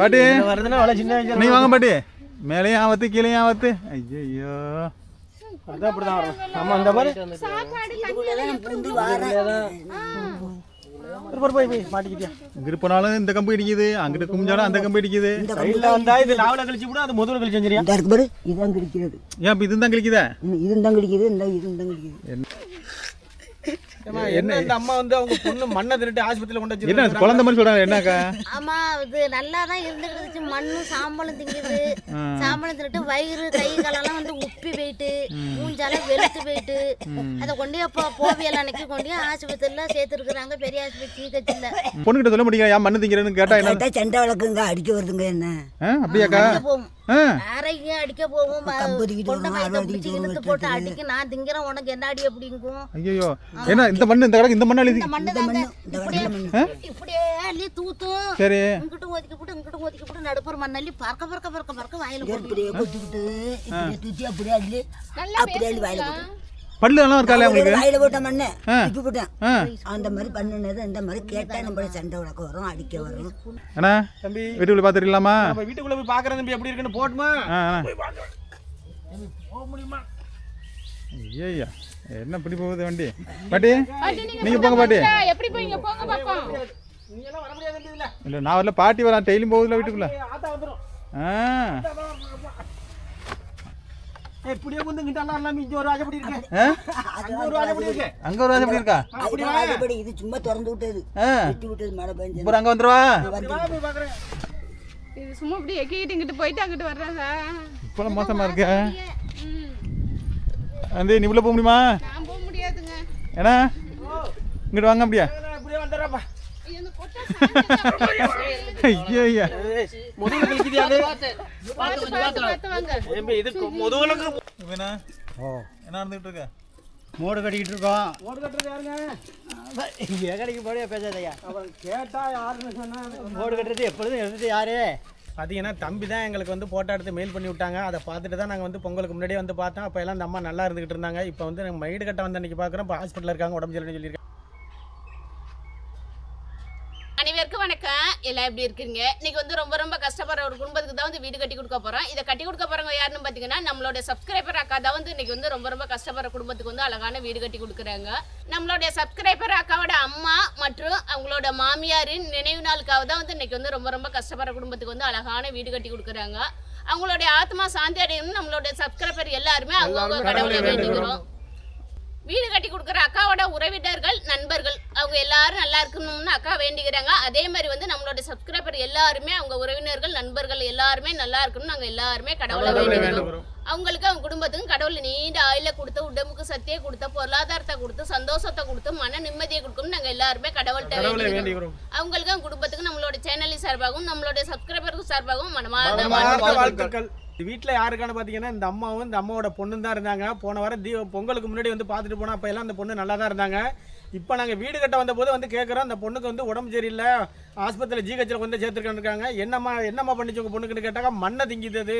பாட்டி. வருதுன்னா அவ்வளோ சின்ன வயசுல நீ வாங்க பாட்டி. மேலேயும் ஆபத்து கீழேயும் ஆபத்து. ஐயோ அதான் அப்படிதான் வரும். ஆமா அந்த மாதிரி ஒரு போய் போய் மாட்டிக்கிட்டியா? இங்கிட்டு போனாலும் இந்த கம்பு இடிக்குது. அங்கிட்டு குமிஞ்சாலும் அந்த கம்பு இடிக்குது. சைடில் வந்தா இது லாவில் கழிச்சு கூட அது முதல்ல கழிச்சு வந்துறியா இந்த இருக்கு பாரு. இதுதான் கிடைக்கிறது ஏன் இப்போ இதுதான் கிளிக்குதா இதுதான் கிடைக்குது இந்த இதுதான் என்ன இந்த அம்மா வந்து அவங்க பொண்ணு மண்ணை திருட்டு ஆஸ்பத்திரியில் கொண்டு என்ன வச்சிருக்காங்க குழந்தை மாதிரி சொல்றாங்க என்னக்கா? ஆமா இது நல்லா தான் மண்ணும் சாம்பலும் திங்குது. சாம்பலும் தின்னுட்டு வயிறு கை காலெல்லாம் வந்து உப்பி போயிட்டு மூஞ்சாலாம் வெளுத்து போயிட்டு அதை கொண்டு போவியல் அன்னைக்கு கொண்டு ஆஸ்பத்திரியில சேர்த்துருக்குறாங்க. பெரிய ஆஸ்பத்திரி சீக்கச்சில்ல பொண்ணுகிட்ட சொல்ல முடியும் ஏன் மண்ணு திங்கிறேன்னு கேட்டா என்ன? கேட்டா சண்டை வழக்குங்க அடிக்க வருதுங்க என்ன? அப்படியாக்கா? யாரையும் அடிக்க தூக்கிட்டு கொண்ட போட்டு அடிக்க நான் திங்கிறேன் உனக்கு என்ன அடி அப்படிங்கும். ஐயோ ஏன்னா இந்த மண்ணு இந்த கடைக்கு இந்த மண்ணு எழுதி. இந்த மண்ணு தாங்க இப்படியே இப்படியே அள்ளி தூத்தும் சரி. இங்கிட்டும் ஒதுக்கி போட்டு இங்கிட்டும் ஒதுக்கி போட்டு நடுப்புற மண்ணள்ளி பறக்க பறக்க பறக்க பறக்க வாயில போட்டு கொட்டிக்கிட்டு தூத்தி அப்படியே அள்ளி அப்படியே அள்ளி வாயில போட்டேன் பல்லு நல்லா இருக்காளே உங்களுக்கு? வாயில போட்ட மண்ணு இப்படி போட்டேன். அந்த மாதிரி பண்ணுனது இந்த மாதிரி கேட்டா நம்மள சண்டை வழக்க வரும் அடிக்க வரும். அண்ணா தம்பி. வீட்டுக்குள்ள பார்த்துடலாமா நம்ம வீட்டுக்குள்ள போய் பார்க்கறது தம்பி எப்படி இருக்குன்னு போட்டுமா. போக முடியுமா? ஐயா என்ன இப்படி போகுது வண்டி? பாட்டி நீங்க போங்க பாட்டி. எப்படி போய் போங்க பாப்போம். நீ எல்லாம் வர முடியாது இதுல இல்ல நான் வரல பாட்டி வரேன் டெய்லியும் போகுதுல வீட்டுக்குள்ள. ஆ இப்படியே வந்து இங்கிட்ட எல்லாம் இங்க ஒரு ராஜபடி இருக்கு. ஆ? அங்க ஒரு ராஜபடி இருக்கு. அங்க ஒரு ராஜா எப்படி இருக்கா? வாயிலபடி இது சும்மா திறந்து விட்டது. விட்டு விட்டது மழை பெஞ்சு அப்புறம் அங்க வந்துருவா. இது சும்மா இப்படி எக்கிட்டு இங்கிட்டு போயிட்டு அங்கிட்டு வர்றதா இப்பெல்லாம் மோசமா இருக்கு. வந்து நீ உள்ள போக முடியுமா? நான் போக முடியாதுங்க. ஏன்னா இங்கிட்டு வாங்க அப்படியா? ஐயோ, ஐயோ என்ன நடந்துகிட்டு இருக்க? மூடு கட்டிக்கிட்டு இருக்கோம். கட்டுறது யாருங்க? எகடைக்கு போடவே பேசாதையா? அவன் கேட்டா யாருன்னு சொன்னா மூடு கட்டுறது எப்பொழுதும் எழுதுறது யாரு? பார்த்தீங்கன்னா தம்பி தான் எங்களுக்கு வந்து ஃபோட்டோ எடுத்து மெயில் பண்ணி விட்டாங்க. அதை பார்த்துட்டு தான் நாங்கள் வந்து பொங்கலுக்கு முன்னாடியே வந்து பார்த்தோம். அப்போ எல்லாம் அந்த அம்மா நல்லா இருந்துகிட்டு இருந்தாங்க. இப்போ வந்து நாங்கள் மைடு கட்ட வந்து அன்றைக்கி பார்க்குறோம் இப்போ ஹாஸ்பிட்டலில் இருக்காங்க உடம்பு சரியில்லைன்னு சொல்லியிருக்காங்க. அனைவருக்கும் வணக்கம். எல்லாம் எப்படி இருக்கீங்க? இன்னைக்கு வந்து ரொம்ப ரொம்ப கஷ்டப்படுற ஒரு குடும்பத்துக்கு தான் வந்து வீடு கட்டி கொடுக்க போறோம். இதை கட்டி கொடுக்க போறவங்க யாருன்னு பாத்தீங்கன்னா நம்மளோட சப்ஸ்கிரைபர் அக்கா தான் வந்து இன்னைக்கு வந்து ரொம்ப ரொம்ப கஷ்டப்படுற குடும்பத்துக்கு வந்து அழகான வீடு கட்டி கொடுக்குறாங்க. நம்மளுடைய சப்ஸ்கிரைபர் அக்காவோட அம்மா மற்றும் அவங்களோட மாமியாரின் நினைவு நாளுக்காக தான் வந்து இன்னைக்கு வந்து ரொம்ப ரொம்ப கஷ்டப்படுற குடும்பத்துக்கு வந்து அழகான வீடு கட்டி கொடுக்குறாங்க. அவங்களுடைய ஆத்மா சாந்தி அடையணும்னு நம்மளுடைய சப்ஸ்கிரைபர் எல்லாருமே அவங்க கடவுளை வேண்டிக்கிறோம் வீடு கட்டி கொடுக்குற அக்காவோட உறவினர்கள் நண்பர்கள் அவங்க எல்லாரும் நல்லா இருக்கணும்னு அக்கா வேண்டிக்கிறாங்க. அதே மாதிரி வந்து நம்மளோட சப்ஸ்கிரைபர் எல்லாருமே அவங்க உறவினர்கள் நண்பர்கள் எல்லாருமே நல்லா இருக்கணும்னு நாங்கள் எல்லாருமே கடவுளை வேண்டிக்கிறோம். அவங்களுக்கு அவங்க குடும்பத்துக்கும் கடவுள் நீண்ட ஆயில கொடுத்து உடம்புக்கு சக்தியை கொடுத்து பொருளாதாரத்தை கொடுத்து சந்தோஷத்தை கொடுத்து மன நிம்மதியை கொடுக்கணும்னு நாங்கள் எல்லாருமே கடவுள்கிட்ட கடவுளை வேண்டிக்கிறோம். அவங்களுக்கு அவங்க குடும்பத்துக்கு நம்மளோட சேனல் சார்பாகவும் நம்மளோட சப்ஸ்கிரைபருக்கு சார்பாகவும் மனமார்ந்த வாழ்த்துக்கள். வீட்டில் யாருக்கான பார்த்தீங்கன்னா இந்த அம்மாவும் இந்த அம்மாவோட பொண்ணு தான் இருந்தாங்க. போன வாரம் தீ பொங்கலுக்கு முன்னாடி வந்து பார்த்துட்டு போனால் அப்போ எல்லாம் அந்த பொண்ணு நல்லா தான் இருந்தாங்க. இப்போ நாங்கள் வீடு கட்ட வந்தபோது வந்து கேட்குறோம் அந்த பொண்ணுக்கு வந்து உடம்பு சரியில்லை. ஆஸ்பத்திரியில் ஜிஹெச்சில் வந்து சேர்த்துருக்காங்க என்னம்மா என்னம்மா பண்ணிச்சு உங்கள் பொண்ணுக்குன்னு கேட்டாக்கா மண்ணை திங்கிது அது.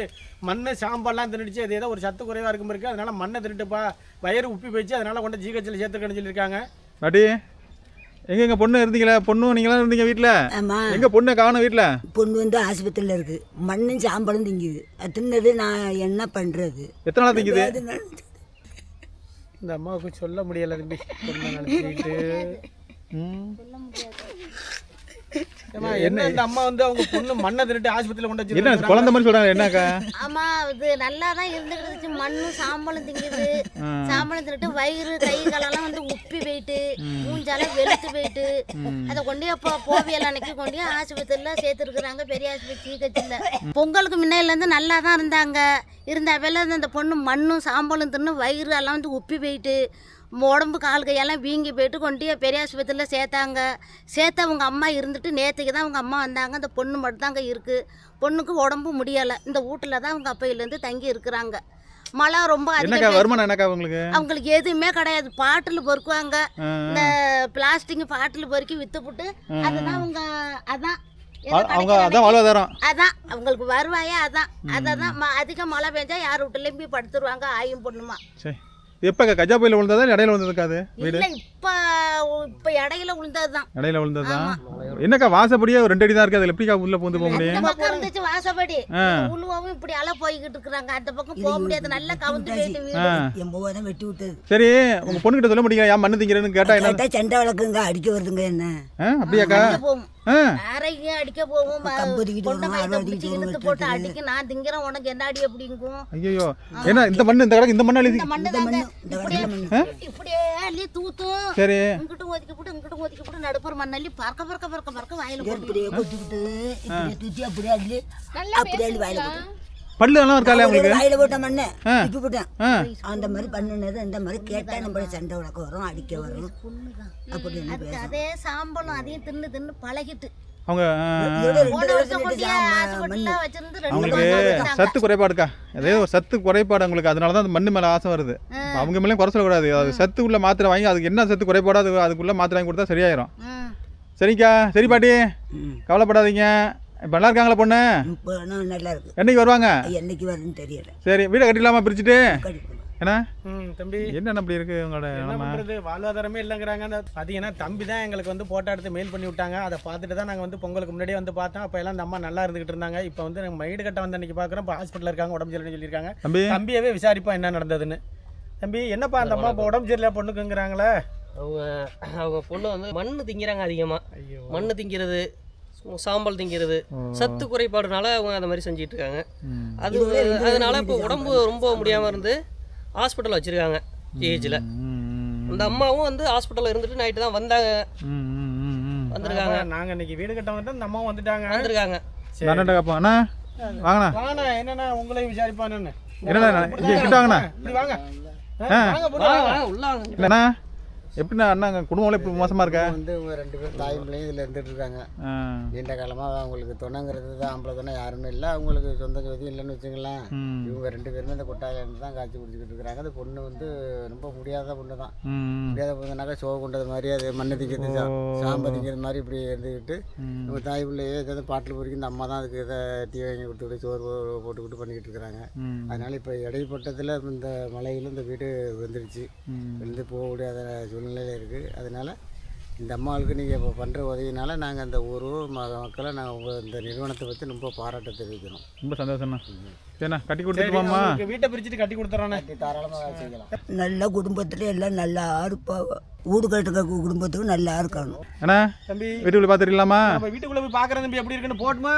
மண் சாம்பல்லாம் திருடிச்சு அது ஏதோ ஒரு சத்து குறைவாக இருக்கும் இருக்குது அதனால் மண்ணை திருட்டுப்பா வயிறு உப்பி போயிடுச்சு. அதனால் கொண்டு ஜிஹெச்சில் சேர்த்துருக்கேன்னு சொல்லியிருக்காங்க. பாட்டி எங்க எங்க பொண்ணு இருந்தீங்களா? பொண்ணும் நீங்களாம் இருந்தீங்க வீட்டுல ஆமா. எங்க பொண்ணு காணும் வீட்டுல பொண்ணு வந்து ஆஸ்பத்திரியில் இருக்கு. மண்ணும் சாம்பலும் திங்குது. அது தின்னது நான் என்ன பண்றது? எத்தனை நாள் திங்குது? இந்த அம்மாவுக்கு சொல்ல முடியலை தம்பி. பொண்ணை நினச்சிக்கிட்டு ம். என்ன இந்த அம்மா வந்து அவங்க பொண்ணு மண்ணை திருட்டு ஆஸ்பத்திரியில் கொண்டு என்ன வச்சிருக்காங்க குழந்தை மாதிரி சொல்றாங்க என்னக்கா? ஆமா இது நல்லா தான் இருந்துச்சு. மண்ணும் சாம்பலும் திங்குது. சாம்பலும் தின்னுட்டு வயிறு கை காலெல்லாம் வந்து உப்பி போயிட்டு மூஞ்சாலாம் வெளுத்து போயிட்டு அதை கொண்டு போவியல் அன்னைக்கு கொண்டு ஆஸ்பத்திரியில சேர்த்துருக்குறாங்க. பெரிய ஆஸ்பத்திரி சீக்கச்சில்ல பொங்கலுக்கு முன்னையில இருந்து நல்லா தான் இருந்தாங்க. இருந்த வேலை அந்த பொண்ணு மண்ணும் சாம்பலும் தின்னு வயிறு எல்லாம் வந்து உப்பி போயிட்டு உடம்பு கால் கையெல்லாம் வீங்கி போயிட்டு கொண்டு பெரிய ஆஸ்பத்திரியில் சேர்த்தாங்க. சேர்த்து அவங்க அம்மா இருந்துட்டு நேற்றுக்கு தான் அவங்க அம்மா வந்தாங்க. அந்த பொண்ணு மட்டும் தாங்க இருக்குது பொண்ணுக்கு உடம்பு முடியலை. இந்த வீட்டில் தான் அவங்க அப்பையிலேருந்து தங்கி இருக்கிறாங்க. மழை ரொம்ப அவங்களுக்கு எதுவுமே கிடையாது. பாட்டில் பொறுக்குவாங்க. இந்த பிளாஸ்டிக் பாட்டில் பொறுக்கி விற்றுப்புட்டு அதுதான் அவங்க அதான். அவங்க அதான் வாழ்வாதாரம். அதான். அவங்களுக்கு வருவாயே அதான். அதை தான் ம அதிக மழை பெஞ்சா யார் வீட்டுலேயும் போய் படுத்துருவாங்க ஆயும் பொண்ணுமா. எப்போ கஜா புயல் விழுந்ததா இடையில விழுந்ததுக்கா அது வீடு? இல்லை இப்போ இப்ப இடையில விழுந்ததுதான். இடையில விழுந்ததுதான் என்னக்கா வாசப்படியே ஒரு ரெண்டு அடி தான் இருக்கு அதில் எப்படிக்கா உள்ள பூந்து போக இந்த முடியும் பக்கம் இருந்துச்சு வாசப்படி. ஆ. உழுவாவும் இப்படி அலை போய்கிட்டு இருக்கிறாங்க. அந்த பக்கம் போக முடியாது. நல்லா கவுந்து போயிட்டு வீடு. வெட்டி விட்டது. சரி உங்க பொண்ணுகிட்ட சொல்ல முடியுங்க ஏன் மண்ணு திங்கிறேன்னு கேட்டா என்ன? சண்டை வழக்குங்க. அடிக்க வருதுங்க என்ன? அப்படியாக்கா? அடிக்க இழுத்து போட்டு அடிக்க நான் திங்கிறேன் உனக்கு என்ன அடி அப்படிங்கும்? ஐயோ ஏன்னா இந்த மண்ணு இந்த கடைக்கு இந்த மண்ணு அழுதி இந்த மண்ணு தாங்க. இந்த இப்படியே அள்ளி தூத்தும். சரி. இங்கிட்டும் ஒதுக்கி போட்டு இங்கிட்டும் ஒதுக்கி போட்டு நடுப்புற மண்ணள்ளி பறக்க பறக்க பறக்க பறக்க வாயில போட்டு. இப்படியே கொட்டிக்கிட்டு இப்படியே தூத்தி அப்படியே அள்ளி அப்படியே அள்ளி வாயில போட்டு. பல்லு எல்லாம் இருக்காளே உங்களுக்கு வாயில போட்ட மண்ணு. ஆ. இப்படி போட்டேன். அந்த மாதிரி பண்ணுனது இந்த மாதிரி கேட்டா நம்ம சண்டை வழக்கு வரும் அடிக்க வரும். அப்படின்னு அதே சாம்பலும் அதையும் தின்னு தின்னு பழகிட்டு. அவங்க அவங்களுக்கு. சத்து குறைபாடுக்கா? அதே ஒரு சத்து குறைபாடு அவங்களுக்கு. அதனால தான் அந்த மண்ணு மேலே ஆசை வருது. இப்ப அவங்க மேலே குறை சொல்லக்கூடாது. அது சத்து உள்ள மாத்திரை வாங்கி அதுக்கு என்ன சத்து குறைபாடோ அது அதுக்குள்ள மாத்திரை வாங்கி கொடுத்தா சரியாயிரும். சரிக்கா? சரி பாட்டி. கவலைப்படாதீங்க. இப்போ நல்லா இருக்காங்களா பொண்ணு? இப்போ நல்லா இருக்கு. என்னைக்கு வருவாங்க? என்னைக்கு வருதுன்னு தெரியல. சரி வீடை கட்டிடலாமா பிரிச்சுட்டு. என்ன? ம் தம்பி. என்ன அப்படி இருக்கு உங்களோட என்ன பண்றது? வாழ்வாதாரமே இல்லைங்கிறாங்க. அந்த பார்த்தீங்கன்னா தம்பி தான் எங்களுக்கு வந்து போட்டோ எடுத்து மெயில் பண்ணி விட்டாங்க. அதை பார்த்துட்டு தான் நாங்கள் வந்து பொங்கலுக்கு முன்னாடியே வந்து பார்த்தோம். அப்போ எல்லாம் அந்த அம்மா நல்லா இருந்துகிட்டு இருந்தாங்க. இப்போ வந்து நாங்கள் மைடு கட்ட வந்து அன்னைக்கு பார்க்குறோம். இப்போ ஹாஸ்பிட்டலில் இருக்காங்க உடம்பு சரியில்லைன்னு சொல்லியிருக்காங்க. தம்பி? தம்பியவே விசாரிப்போம் என்ன நடந்ததுன்னு. தம்பி என்னப்பா அந்த அம்மா இப்போ உடம்பு சரியில்லை பொண்ணுக்குங்கிறாங்களே? அவங்க அவங்க பொண்ணு வந்து மண்ணு திங்கிறாங்க அதிகமாக ஐயோ. மண்ணு திங்கிறது சாம்பல் திங்கிறது சத்து குறைபாடுனால அவங்க அந்த மாதிரி செஞ்சிட்டு இருக்காங்க. அது அதனால இப்போ உடம்பு ரொம்ப முடியாமல் இருந்து ஹாஸ்பிட்டல் வச்சுருக்காங்க ம், அந்த அம்மாவும் வந்து ஹாஸ்பிட்டலில் இருந்துட்டு நைட்டு தான் வந்தாங்க. வந்திருக்காங்க. நாங்கள் இன்னைக்கு வீடு கட்ட வந்துட்டு அந்த அம்மா வந்துட்டாங்க. வந்திருக்காங்க. காப்போம் அண்ணா வாங்கண்ணா. வாங்கண்ணா என்னண்ணா உங்களையும் விசாரிப்பான்னு என்னண்ணா இங்கே கிட்ட வாங்கண்ணா. வாங்க. வாங்க. போடு, வாங்க, வாங்க. வாங்க, உள்ள வாங்க. இல்லைண்ணா எப்படிண்ணா அண்ணா குடும்பம் இப்படி மோசமாக இருக்கா? வந்து இவங்க ரெண்டு பேரும் தாயும் பிள்ளையும் இதில் இருந்துட்டு இருக்காங்க நீண்ட காலமாக அவங்களுக்கு துணைங்கிறது தான் ஆம்பளை துணை யாருமே இல்லை. அவங்களுக்கு சொந்த ஜோதி இல்லைன்னு வச்சுங்களேன். இவங்க ரெண்டு பேருமே இந்த கொட்டாயில இருந்து தான் காய்ச்சி குடிச்சிக்கிட்டு இருக்கிறாங்க அந்த பொண்ணு வந்து ரொம்ப முடியாத பொண்ணு தான். முடியாத பொண்ணுனாக்கா சோக கொண்டது மாதிரி அது மண்ணு திங்கிறது சா- சாம்பல் திங்கிறது மாதிரி இப்படி இருந்துக்கிட்டு இவங்க தாய் பிள்ளையே ஏதாவது பாட்டில் பொறுக்கி இந்த அம்மா தான் அதுக்கு இதை டீ வாங்கி கொடுத்துக்கிட்டு சோறு போட்டுக்கிட்டு பண்ணிக்கிட்டு இருக்கிறாங்க. அதனால இப்போ இடைப்பட்டத்தில் இந்த மலையில் இந்த வீடு வந்துருச்சு. வந்து போக முடியாத சூழ்நிலையில் இருக்குது அதனால இந்த அம்மாவுக்கு நீங்கள் இப்போ பண்ணுற உதவினால நாங்கள் அந்த ஊர் ம மக்களை நாங்கள் உங்கள் இந்த நிறுவனத்தை பற்றி ரொம்ப பாராட்ட தெரிவிக்கிறோம். ரொம்ப சந்தோஷம்ண்ணா. சரிண்ணா கட்டி அவங்களுக்கு வீட்டை பிரிச்சுட்டு கட்டி கொடுத்துறோண்ணே. தாராளமாக செய்யலாம். நல்ல குடும்பத்துல எல்லாம் நல்லா இருப்பாங்க வீடு கட்டுக்க குடும்பத்துக்கு நல்லா இருக்கணும். அண்ணா தம்பி வீட்டுக்குள்ள பார்த்துருக்கலாமா நம்ம வீட்டுக்குள்ள போய் பார்க்குறேன் தம்பி எப்படி இருக்குன்னு போட்டுமா?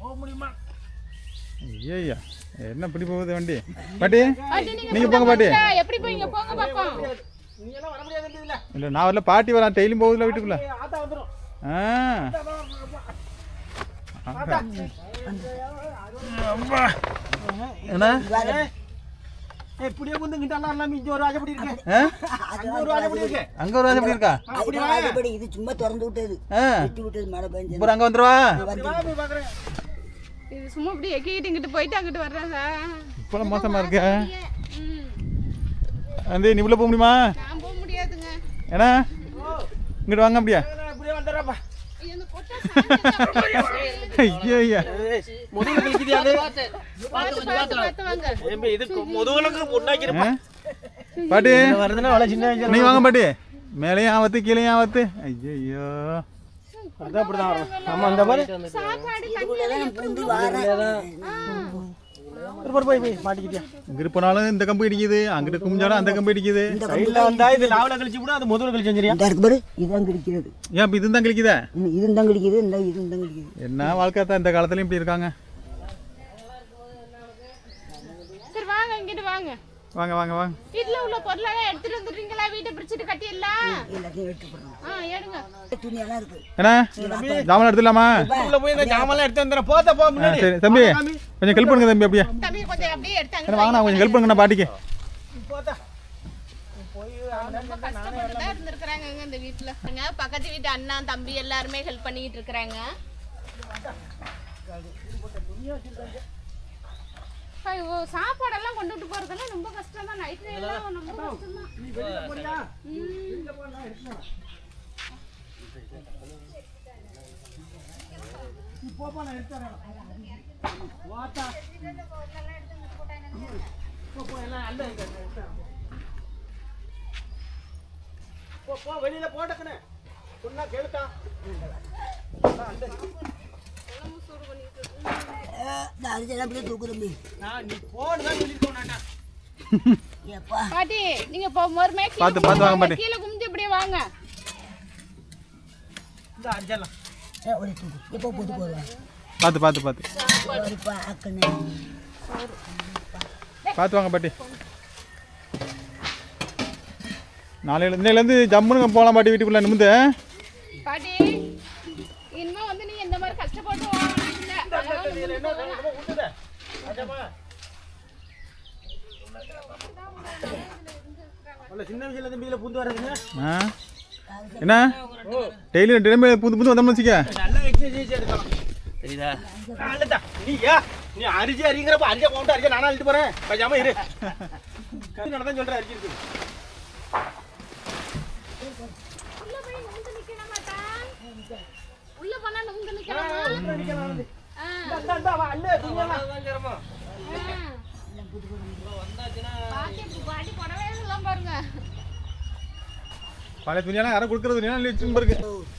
போக முடியுமா? ஐயா என்ன இப்படி போகுது வண்டி? பாட்டி நீங்கள் போங்க பாட்டி. எப்படி போய் போங்க பாப்போம். வர இல்ல இல்லை நான் வரல பாட்டி வரேன். டெய்லியும் போகுதுல வீட்டுக்குள்ள? என்ன? ஏய் இப்படியே வந்து இங்கிட்ட எல்லாம் இங்க ஒரு ராஜபடி இருக்கு? ஆ? அங்க ஒரு ராஜபடி இருக்கு? அங்கே ஒரு எப்படி இருக்கா? அப்படி இது சும்மா திறந்து விட்டது. வெட்டி விட்டது மழை பெஞ்சது. அப்புறம் அங்கே வந்துடுவா அப்படி வா போய் பார்க்குறேன் இது சும்மா இப்படி எக்கிட்டு இங்கிட்டு போயிட்டு அங்கிட்டு வர்றதா இப்போலாம் மோசமாக இருக்கு? வந்து நீ உள்ள போக முடியுமா? நான் போக முடியாதுங்க. ஏன்னா இங்கிட்டு வாங்க அப்படியா? ஐயோ ஐயா பாட்டி? வருதுன்னா நீ வாங்க பாட்டி. மேலேயும் ஆபத்து கீழேயும் ஆபத்து. ஐயோ அதான் அப்படிதான் வரும். ஆமா அந்த மாதிரி போய் போய் மாட்டிக்கிட்டியா? இங்கிட்டு போனாலும் இந்த கம்பு இடிக்குது அங்கிட்டு குமிஞ்சாலும் அந்த கம்பு இடிக்குது. இந்த சைடில் வந்தா இது லாவில் கழிச்சு கூட அது முதுகுல கழிச்சு வந்துறியா இந்த இருக்கு பாரு இதுதான் கிடைக்கிறது ஏன் இப்போ இதுதான் கிழிக்குதா? இதுதான் கிடைக்குது இந்த இதுதான் கிடைக்குது என்ன வாழ்க்கை தான் இந்த காலத்துலயும் இப்படி இருக்காங்க? சரி வாங்க இங்கிட்டு வாங்க. வாங்க வாங்க வாங்க. வீட்டுல உள்ள பொருளெல்லாம் எடுத்துட்டு வந்துடுறீங்களா? வீட்டை பிரிச்சுட்டு கட்டிடலாம் எல்லாத்தையும் வெட்டி போடணும். ஆ எடுங்க. துணியெல்லாம் இருக்கு. என்ன? ஜாமான் எடுத்துடலாமா? உள்ள போய் இந்த ஜாமெல்லாம் எடுத்து வந்துடுறேன். போத்த போ முன்னாடி. சரி தம்பி கொஞ்சம் ஹெல்ப் பண்ணுங்க தம்பி அப்படியே. தம்பி கொஞ்சம் அப்படியே எடுத்தாங்க வாங்கண்ணா கொஞ்சம் ஹெல்ப் பண்ணுங்கண்ணா பாட்டிக்கு. தான் இருந்திருக்கிறாங்க இந்த வீட்டுல அங்க பக்கத்து வீட்டு அண்ணா தம்பி எல்லாருமே ஹெல்ப் பண்ணிட்டு இருக்கிறாங்க. சாப்பாடெல்லாம் கொண்டுட்டு போறதெல்லாம் ரொம்ப கஷ்டம் தான் நைட்ல எல்லாம் ரொம்ப கஷ்டம் தான் போ போ வெளியில போட்டக்கண்ணே சொன்னா கேளுக்கா இந்த அரிசி அப்படியே தூக்கு தம்பி நான் நீ போன்னு தான் சொல்லியிருக்கோம் நாட்டா எப்பா பாட்டி நீங்க கீழே பார்த்து, பார்த்து வாங்க பாட்டி. கீழே குமிஞ்சு இப்படியே வாங்க. இந்த அடிச்சிடலாம். ஏ, ஒரு தூக்கு. எப்போ போட்டு பார்த்து வாங்க பாட்டி. நாளையில இன்னையிலேருந்து ஜம்முனுங்க போகலாம் பாட்டி வீட்டுக்குள்ளே நிமிந்து. பாட்டி இனிமே வந்து நீங்க இந்த மாதிரி கஷ்டப்பட்டு வாங்கணும் இல்ல அழகா நிமிர்ந்து போகலாம். விட்டுதே ராஜாமா உள்ள சின்ன வயசுல இருந்து மீல பூந்து வர்றதுங்க ஆ என்ன டெய்லி ரெண்டு டைம் புது புது வந்தோம்னு வச்சுக்க. நல்ல எக்ஸசைஸ் எடுக்கலாம். தெரியுதா? அல்லடா நீ ஏன் நீ அரிசி அறிங்கிறப்ப அரிசியை கொண்டு அரிசி நானா அழிட்டு போறேன். பேசாம இரு. கத்து தான் சொல்றேன் அரிசி இருக்கு. உள்ள போய் நிமிர்ந்து நிக்கணும் மாட்டா. உள்ள போனா நிமிர்ந்து நிக்கணுமா? பழைய துணியெல்லாம் யாரும் கொடுக்குறது துணியெல்லாம் அள்ளி வச்சுன்னு பாருங்க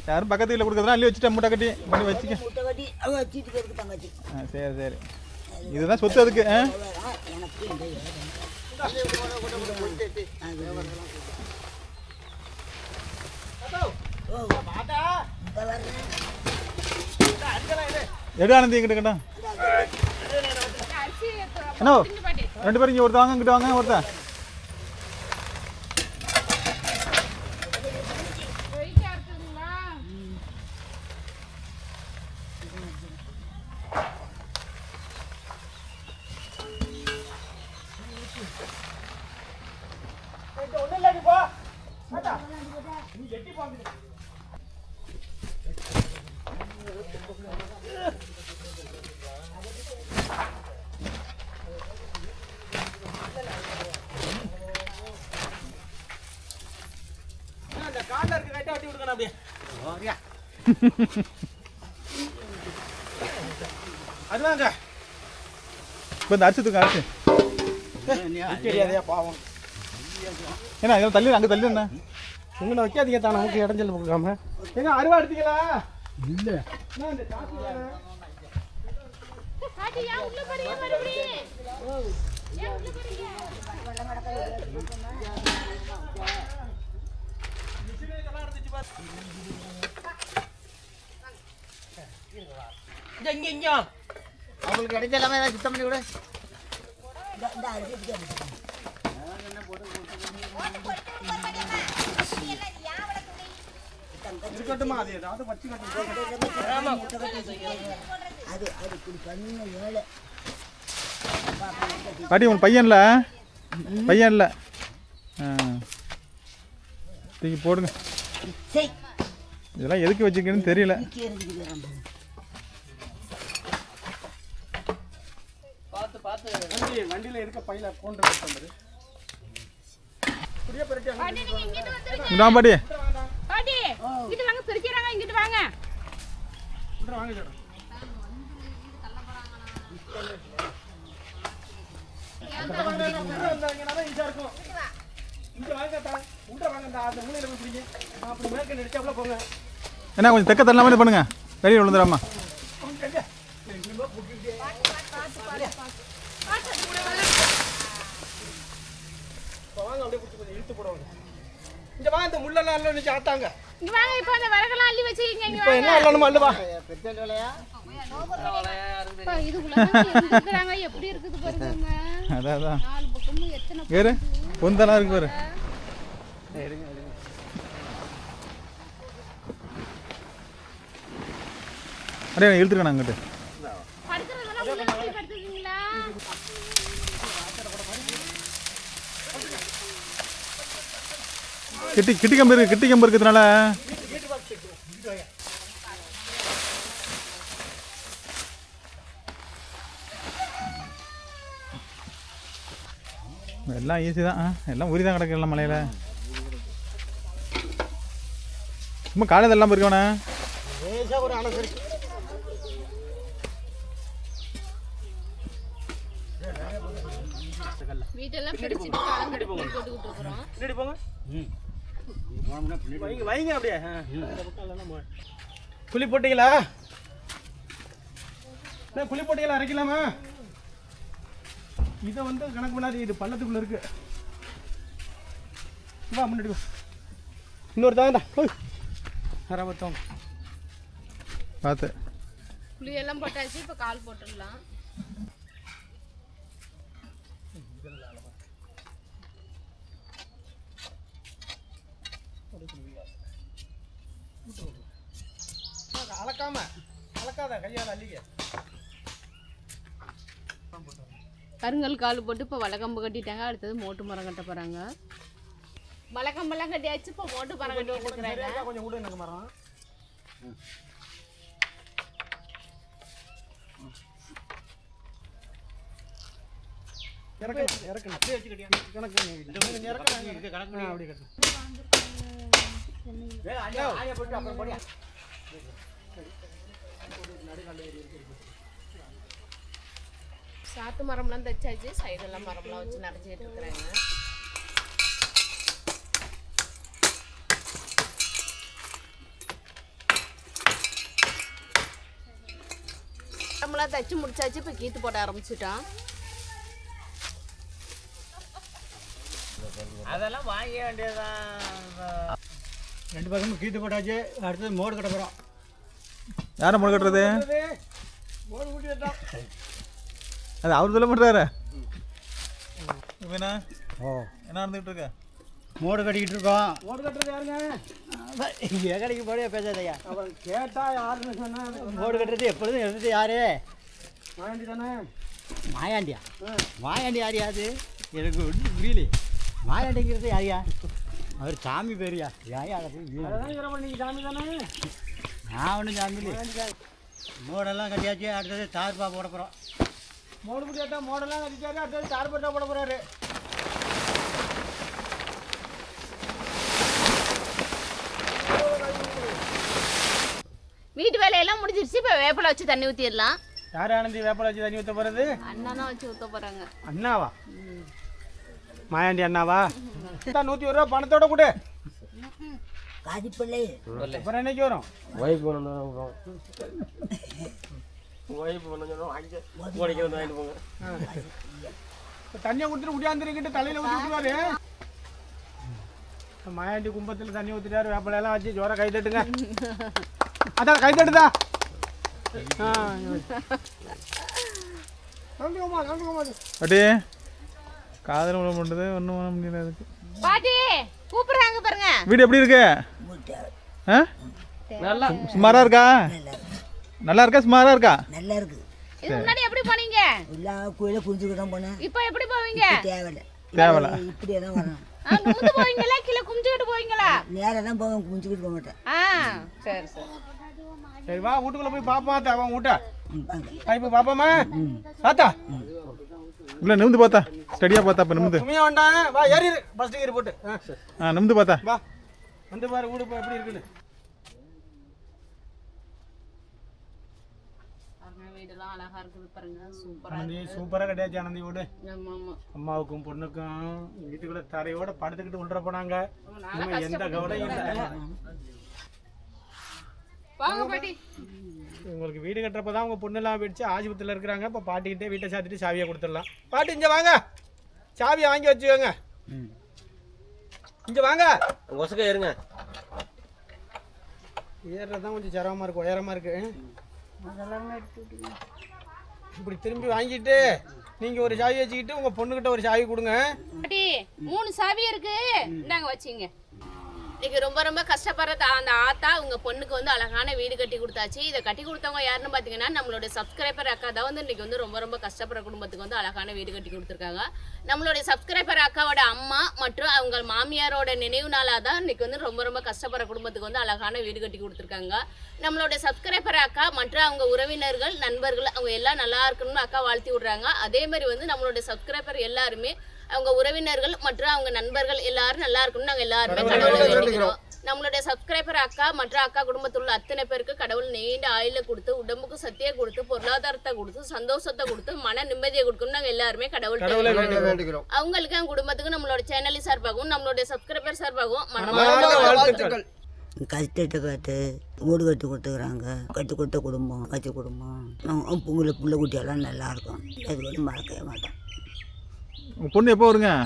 யாரும் பக்கத்து வீட்டில் கொடுக்குறதுலாம் அள்ளி வச்சுட்டு மூட்டை கட்டி பண்ணி வச்சுக்க சரி சரி இதுதான் சொத்து அதுக்கு ஆ எனக்கு இந்த இந்த வர்றேன் எடு ஆனந்தி எங்கிட்ட கேட்டா என்ன ரெண்டு பேரும் இங்கே ஒருத்தர் வாங்க இங்கிட்ட வாங்க ஒருத்தர் வெயிட்டா இருக்குங்களா ஒன்றும் இல்லை போ நீ எட்டி போங்க அந்த காலில் இருக்க கட்டை வெட்டி விடுக்கணும் அப்படியே ஓரியா அதுவாங்க இப்போ இந்த அரிசி தூக்க அரிசி. பாவம். ஏன்னா இதெல்லாம் தள்ளி அங்கே தள்ளி என்ன? உங்களை வைக்காதீங்க தான் நமக்கு இடைஞ்சல் கொடுக்காம. எங்க அருவா எடுத்தீங்களா? இல்ல வேற. பாட்டி ஏன் உள்ள போறீங்க மறுபடியும் ஏன் உள்ள போறீங்க இங்க இங்க அவங்களுக்கு இடைஞ்சலாம ஏதாவது சுத்தம் பண்ணி வேலை பாட்டி உன் பையன் இல்லை பையன் இல்லை ஆ. தூக்கி போடுங்க. இதெல்லாம் எதுக்கு வச்சுக்கணும்னு தெரியல கேட்டுக்கிறேன் பார்த்து பார்த்து வண்டி வண்டியில இருக்க பையில போன் பண்ணது புரிய பெருட்டி அங்க பாட்டி நீங்க இங்கிட்டு பாட்டி. வாங்க பிரிக்கிறாங்க இங்கிட்டு வாங்க. உள்ள வாங்க போங்க. என்ன கொஞ்சம் தெக்க மாதிரி பண்ணுங்க. வெளியே விழுந்துடாமா. இழுத்து போடுவாங்க. இங்க வா இந்த முள்ளெல்லாம் எல்லாம் நினைச்சு ஆத்தாங்க. இங்க வாங்க இப்போ அந்த விறகெல்லாம் அள்ளி வச்சிருக்கீங்க இங்க இப்ப என்ன பெட்ரோல் விலையா? இதுக்குள்ள எப்படி இருக்குது பாருங்க. அதான் அதான் நாலு பக்கமும் எத்தனை வேறு? பொந்தெல்லாம் இருக்கு பாரு. அப்படியே இழுத்துருக்கேன் அங்கிட்டு படுக்கிறதெல்லாம் உள்ள போய் படுத்துக்கீங்களா கிட்டி கிட்டி கம்பு இருக்கு கிட்டி கம்பு இருக்கிறதுனால. எல்லாம் ஈஸி தான். ஆ, எல்லாம் உரி தான் கிடக்கு எல்லாம் மலையில். சும்மா காலையில் எல்லாம் இருக்கவனே வீட்டெல்லாம் பின்னாடி போங்க. வைங்க வைங்க அப்படியே. குழி போட்டீங்களா? குழி போட்டீங்களா? அரைக்கலாமா? இதை வந்து கணக்கு பண்ணாது இது பள்ளத்துக்குள்ள இருக்கு. வா முன்னாடி வா. இன்னொரு தாங்கடா அறபத்தவங்க பார்த்து புளியெல்லாம் போட்டாச்சு இப்போ கால் போட்டுடலாம். அளக்காம அளக்காத கையால் அள்ளிக்க. கருங்கல் கால் போட்டு இப்போ வலக்கம்பு கட்டிட்டாங்க அடுத்தது மோட்டு மரம் கட்ட போகிறாங்க வலக்கம்பெல்லாம் கட்டியாச்சு இப்போ மோட்டு மரம் கட்டி கொடுக்குறாங்க கொஞ்சம் கூட எனக்கு மரம். அப்படியே கட்டணும் சாத்து மரம்லாம் தைச்சாச்சு. சைடெல்லாம் மரம்லாம் வச்சு நிறைஞ்சிட்டு இருக்கிறாங்க. மரம்லாம் தைச்சு முடிச்சாச்சு. இப்போ கீத்து போட ஆரம்பிச்சிட்டோம். அதெல்லாம் வாங்க வேண்டியதான் ரெண்டு பக்கமும் கீத்து போட்டாச்சு. அடுத்தது மோடு கட்ட போகிறோம் யாரை முழு கட்டுறது? அது அவர் சொல்ல மாட்டாரு? இவனா ஓ. என்ன நடந்துகிட்டு இருக்க? மோடு கட்டிக்கிட்டு இருக்கோம். மோடு கட்டுறது யாருங்க? வேகடைக்கு போடியா பேசாதையா அவன் கேட்டா யாருன்னு சொன்னா மோடு கட்டுறது எப்பொழுதும் எழுதுறது யாரு? வாங்கி தானே மாயாண்டியா மாயாண்டி யார் யாது எனக்கு ஒன்றும் புரியலையே மாயாண்டிங்கிறது யாரியா? அவர் சாமி பேரியா? யாயா அதை? சாமி தானே? நான் ஒன்றும் சாமி இல்லை மோடெல்லாம் கட்டியாச்சு அடுத்தது தார்பா போட போகிறோம் மோடு கேட்டா மோடெல்லாம் கட்டிச்சாரு அடுத்தது தார் பட்டா போட போறாரு. வீட்டு வேலையெல்லாம் முடிஞ்சிருச்சு இப்போ வேப்பிலை வச்சு தண்ணி ஊற்றிடலாம் யார் ஆனந்தி வேப்பலை வச்சு தண்ணி ஊற்ற போறது? அண்ணா தான் வச்சு ஊற்ற போகிறாங்க அண்ணாவா? மாயாண்டி அண்ணாவா? இந்தா நூற்றி ஒரு ரூபா பணத்தோட கொடு. காதிப்பிள்ளை அப்புறம் என்னைக்கு வரும் இப்போ தண்ணியை கொடுத்துட்டு குடியாந்துருக்கிட்டு தலையில் ஊற்றி விட்டுருவாரு. மாயாண்டி கும்பத்தில் தண்ணி ஊற்றிட்டாரு வேப்பலை எல்லாம் வச்சு ஜோர கை தட்டுங்க. அதான் கை தட்டுதா? பாட்டி காதல் மாட்டேது ஒன்றும் பண்ண முடியல அதுக்கு. பாட்டி கூப்பிடுறாங்க பாருங்க. வீடு எப்படி இருக்கு? ஆ? நல்லா. சுமாரா இருக்கா? நல்லா இருக்கா? சுமாரா இருக்கா? நல்லா இருக்கு இது முன்னாடி எப்படி போனீங்க? எல்லா கோயிலும் குளிச்சுக்கிட்டு தான் போனேன். இப்போ எப்படி போவீங்க? தேவையில்லை. தேவையில்ல. இப்படியே தான் வரணும். ஆ, நுந்து போவீங்களா? கீழே குமிச்சுக்கிட்டு போவீங்களா? நேராக தான் போவேன் குளிச்சுக்கிட்டு போக மாட்டேன். ஆ சரி சரி. சரி வா வீட்டுக்குள்ள போய் பாப்பா அவன் வீட்ட இப்போ பாப்பாமா? தாத்தா இல்லை நிமிந்து பார்த்தா ஸ்டடியாக பார்த்தா இப்போ நிமிந்து வா ஏறி ஃபர்ஸ்ட் ஏறி போட்டு. ஆ நிமிந்து பார்த்தா வா. வந்து பாரு வீடு எப்படி இருக்குன்னு. சூப்பரா கிடையாச்சு ஆனந்தி வீடு. அம்மாவுக்கும் பொண்ணுக்கும் வீட்டுக்குள்ள தரையோட படுத்துக்கிட்டு உள்ள போனாங்க. எந்த கவலையும் இல்லை. வாங்க பாட்டி. உங்களுக்கு வீடு கட்டுறப்ப தான் உங்கள் பொண்ணெல்லாம் போயிடுச்சு ஆஸ்பத்திரியில் இருக்கிறாங்க. இப்போ பாட்டிக்கிட்டே வீட்டை சாத்திட்டு சாவியை கொடுத்துடலாம். பாட்டி இங்கே வாங்க. சாவியை வாங்கி வச்சுக்கோங்க. இங்கே வாங்க. ஒசக்க இருங்க. ஏறுறது தான் கொஞ்சம் சிரமமாக இருக்கும். உயரமாக இருக்கு. இப்படி திரும்பி வாங்கிட்டு நீங்கள் ஒரு சாவி வச்சுக்கிட்டு உங்கள் பொண்ணுக்கிட்ட ஒரு சாவி கொடுங்க. மூணு சாவி இருக்கு. இந்தாங்க வச்சிங்க இன்னைக்கு ரொம்ப ரொம்ப கஷ்டப்படுற தா- அந்த ஆத்தா உங்க பொண்ணுக்கு வந்து அழகான வீடு கட்டி கொடுத்தாச்சு. இதை கட்டி கொடுத்தவங்க யாருன்னு பார்த்தீங்கன்னா நம்மளுடைய சப்ஸ்கிரைபர் அக்கா தான் வந்து இன்னைக்கு வந்து ரொம்ப ரொம்ப கஷ்டப்படுற குடும்பத்துக்கு வந்து அழகான வீடு கட்டி கொடுத்துருக்காங்க. நம்மளுடைய சப்ஸ்கிரைபர் அக்காவோட அம்மா மற்றும் அவங்க மாமியாரோட நினைவு நாளாக தான் இன்னைக்கு வந்து ரொம்ப ரொம்ப கஷ்டப்படுற குடும்பத்துக்கு வந்து அழகான வீடு கட்டி கொடுத்துருக்காங்க. நம்மளுடைய சப்ஸ்கிரைபர் அக்கா மற்றும் அவங்க உறவினர்கள் நண்பர்கள் அவங்க எல்லாம் நல்லா இருக்கணும்னு அக்கா வாழ்த்தி விடுறாங்க. அதே மாதிரி வந்து நம்மளுடைய சப்ஸ்கிரைபர் எல்லாருமே அவங்க உறவினர்கள் மற்றும் அவங்க நண்பர்கள் எல்லாரும் நல்லா இருக்கணும்னு நாங்கள் எல்லாருமே கடவுளை வேண்டிக்கிறோம். நம்மளுடைய சப்ஸ்கிரைபர் அக்கா மற்ற அக்கா குடும்பத்தில் உள்ள அத்தனை பேருக்கு கடவுள் நீண்ட ஆயுள கொடுத்து உடம்புக்கு சத்தியை கொடுத்து பொருளாதாரத்தை கொடுத்து சந்தோஷத்தை கொடுத்து மன நிம்மதியை கொடுக்கணும் நாங்க எல்லாருமே கடவுள். அவங்களுக்கு என் குடும்பத்துக்கு நம்மளோட சேனல் சார்பாகவும் நம்மளுடைய சப்ஸ்கிரைபர் சார்பாகவும் மனமார்ந்த வாழ்த்துக்கள். கஷ்டத்தை பார்த்து வீடு கட்டி கொடுத்துக்கிறாங்க. கட்டி கொடுத்த குடும்பம் கட்சி குடும்பம் அவங்க புள்ள புள்ள குட்டியெல்லாம் நல்லா இருக்கும் அது கூட மறக்கவே மாட்டேன் உங்கள் பொண்ணு எப்போ வருங்க?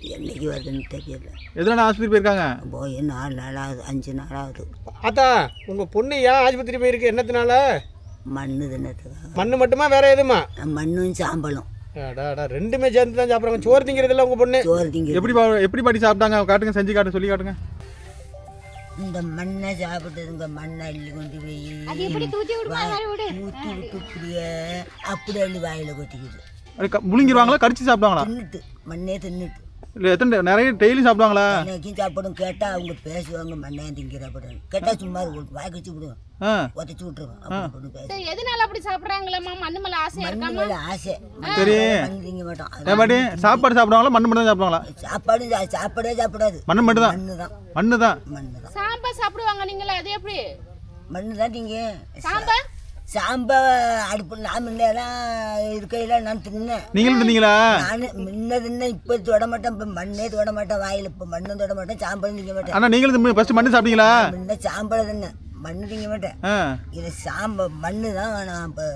என்னைக்கு வருதுன்னு தெரியல. எதனால ஆஸ்பத்திரி போயிருக்காங்க? போய் நாலு நாள் ஆகுது அஞ்சு நாள் ஆகுது ஆத்தா உங்க பொண்ணு ஏன் ஆஸ்பத்திரி போயிருக்கு? என்னத்தினால? மண்ணு தின்னத்துக்காக மண்ணு மட்டுமா வேற எதுமா? மண்ணும் சாம்பலும். அடாடா ரெண்டுமே சேர்ந்து தான் சாப்பிட்றாங்க. சோறு திங்கிறது இல்ல உங்க பொண்ணு? சோறு திங்க எப்படி பா- எப்படி பாட்டி சாப்பிட்டாங்க? காட்டுங்க செஞ்சு காட்டு சொல்லி காட்டுங்க. இந்த மண்ணை சாப்பிட்டதுங்க மண்ணை அள்ளி கொண்டு போய் ஊற்றி விட்டு இப்படியே அப்படி அள்ளி வாயில் கொட்டிக்குது. முழுங்கிடுவாங்களா கடிச்சு சாப்பிடுவாங்களா? தின்னுட்டு. மண்ணே தின்னுட்டு. இல்லை எத்தனை நிறைய டெய்லி சாப்பிடுவாங்களா? அன்னைக்கும் சாப்பிடும் கேட்டால் அவங்க பேசுவாங்க மண்ணே திங்கிற அப்படின்னு. கேட்டால் சும்மா வாய் கழிச்சு விடுவோம் உதச்சி விட்டுருவோம் அப்படி எதனால அப்படி சாப்பிடுறாங்களா மண்ணு மேல ஆசையா மண்ணு மேலே ஆசை. சரி. மண் திங்க மாட்டோம். சாப்பாடு சாப்பிடுவாங்களா? மண்ணு மட்டும் தான் சாப்பிடுவாங்களா? சாப்பாடு சா- சாப்பாடே சாப்பிடாது. மண்ணு மட்டும் தான்? மண்ணு தான். மண்ணு தான்? மண்ணு தான். சாம்பார் சாப்பிடுவாங்க நீங்களா? அது எப்படி? மண்ணு தான் திங்க சாம்பார்? சாம்பார் அடுப்பு நான் முன்னெல்லாம் இருக்கையில் நான் தின்னேன். நீங்களும் தின்னீங்களா? நான் முன்ன தின்ன இப்போ தொட மாட்டேன் இப்போ மண்ணே தொட மாட்டேன் வாயில் இப்போ மண்ணும் தொட மாட்டேன் சாம்பலும் திங்க மாட்டேன். அண்ணா நீங்களும் ஃபர்ஸ்ட் மண்ணு சாப்பிட்டீங்களா? முன்ன சாம்பலை தின்னேன் மண்ணு திங்க மாட்டேன். ஆ. இது சாம்ப மண்ணு தான் நான் இப்போ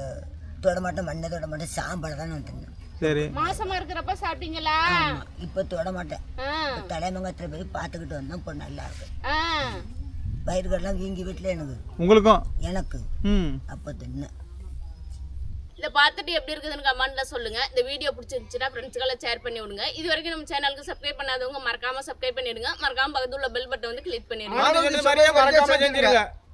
தொட மாட்டேன் மண்ணை தொட மாட்டேன் சாம்பலை தான் நான் தின்னேன். சரி. மாசமா இருக்கிறப்ப சாப்பிட்டீங்களா? இப்போ தொட மாட்டேன். தலைமங்கத்தில் போய் பார்த்துக்கிட்டு வந்தேன் இப்போ நல்லா இருக்கு. வயிறுகள்லாம் வீங்கி வீட்டில் எனக்கு. உங்களுக்கும்? எனக்கு. ம். அப்போ தின்னேன் இதை பார்த்துட்டு எப்படி இருக்குதுன்னு கமெண்ட்ல சொல்லுங்க. இந்த வீடியோ பிடிச்சிருந்துச்சுன்னா ஃப்ரெண்ட்ஸ்களை ஷேர் பண்ணி விடுங்க. இது வரைக்கும் நம்ம சேனலுக்கு சப்ஸ்கிரைப் பண்ணாதவங்க மறக்காம சப்ஸ்கிரைப் பண்ணிடுங்க. மறக்காம பக்கத்துல உள்ள பெல் பட்டன் வந்து கிளிக் பண்ணிடுங்க.